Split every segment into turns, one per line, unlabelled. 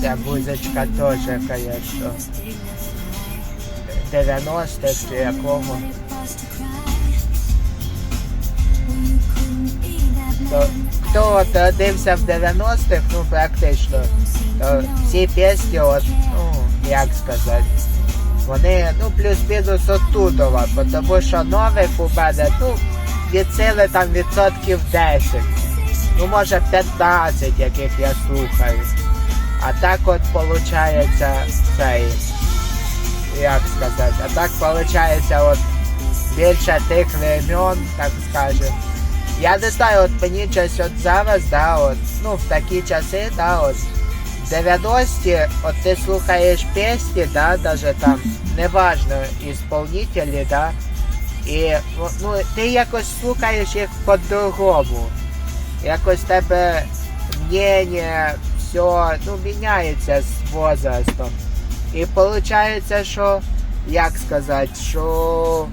Ця музичка теж, звісно. 90-х чи якого. То, хто родився в 90-х, ну практично, то всі пісні, от, ну, як сказати, вони, ну, плюс-мінус оттудова, тому що нових у мене, ну, від сили там відсотків 10. Ну, може 15, яких я слухаю. А так от получається цей, як сказати, а так получається от більше тих времен, так скажем. Я не знаю, от мені щось от зараз, да, от, ну, в такі часи, да, от, 90-ті, от ти слухаєш пісні, да, даже там, неважно, ісполнителі, да, і ну, ти якось слухаєш їх по-другому. Якось тебе мнення, все, ну, міняється з возрастом. І виходить, що, як сказати, що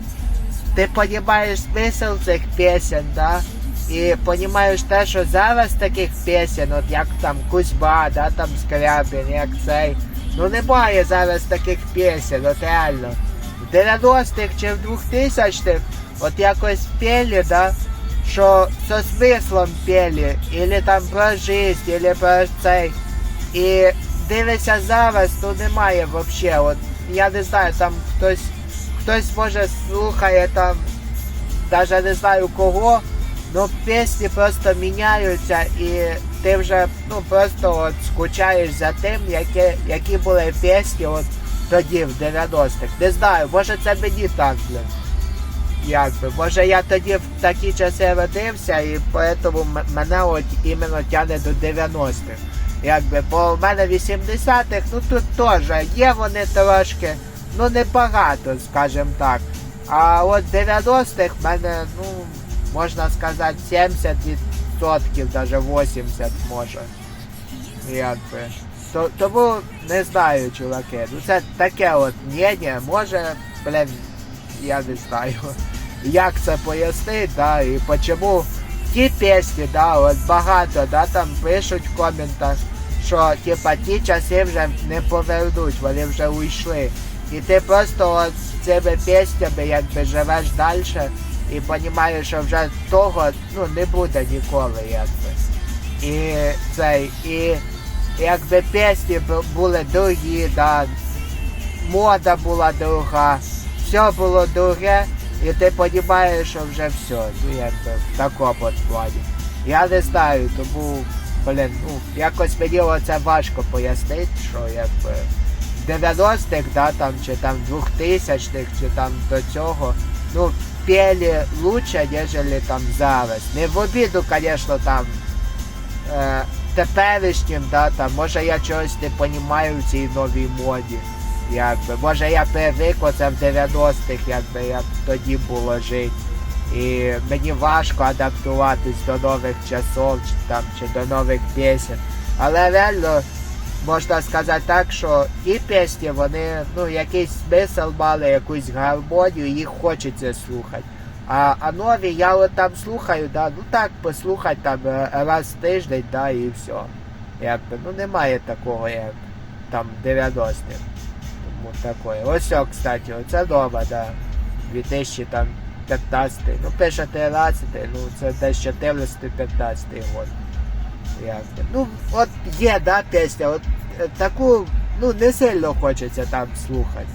ти розумієш смисл цих пісень, да? І розумієш те, що зараз таких пісень, от як там Кузьба, да, там Скрябін, як цей. Ну немає зараз таких пісень, от реально. В 90-х чи в 2000-х от якось пели, да, що со смислом пели, или там про жизнь, или про цей. І дивишся зараз, ну немає вообще. От я не знаю, там хтось хтось може слухає там, навіть не знаю кого, ну пісні просто міняються і ти вже ну просто от скучаєш за тим, які, які були пісні от тоді в 90-х. Не знаю, може це мені так, блин. Якби, може я тоді в такі часи родився і тому мене от іменно тягне до 90-х. Якби, бо в мене 80-х, ну тут теж є вони трошки, ну небагато, скажімо так. А от 90-х в мене, ну, можна сказати, 70%, навіть 80 може. Якби. То, тому не знаю, чуваки. Ну це таке от мнення, може, блин, я не знаю, як це пояснити, да, і чому ті пісні, да, от багато, да, там пишуть в коментах, що типа ті часи вже не повернуть, вони вже уйшли. І ти просто от цими піснями якби живеш далі і розумієш, що вже того ну, не буде ніколи, якби. І цей, і якби пісні бу- були другі, да, мода була друга, все було друге, і ти розумієш, що вже все, ну якби в такому плані. Я не знаю, тому, блин, ну, якось мені оце важко пояснити, що якби в 90-х, да, там, чи там 2000-х, чи там до цього, ну, пели лучше, ніж там зараз. Не в обіду, звісно, там е, теперішнім, да, там, може я чогось не розумію в цій новій моді. Якби. Може я привик оце в 90-х, якби як тоді було жити. І мені важко адаптуватись до нових часов чи, там, чи до нових пісень. Але реально можна сказати так, що ті пісні, вони ну, якийсь смисл мали, якусь гармонію, їх хочеться слухати. А, а нові я от там слухаю, да, ну так послухати там е, раз в тиждень, да, і все. Якби, ну немає такого, як там 90-х. Такое. Ось, кстати, оце дома, да. 2015, ну пише 13, ну це десь 14-15 год. Якби. Ну, от є, да, пісня, от е, таку, ну, не сильно хочеться там слухати.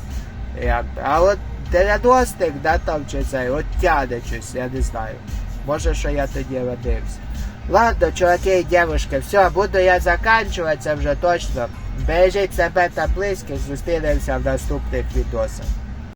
Якби. А от 90-х, да, там чи це, от тяне щось, я не знаю. Може, що я тоді родився. Ладно, чуваки і дівчатки, все, буду я заканчуватися вже точно. Бережіть себе та близьких, зустрінемося в наступних відосах.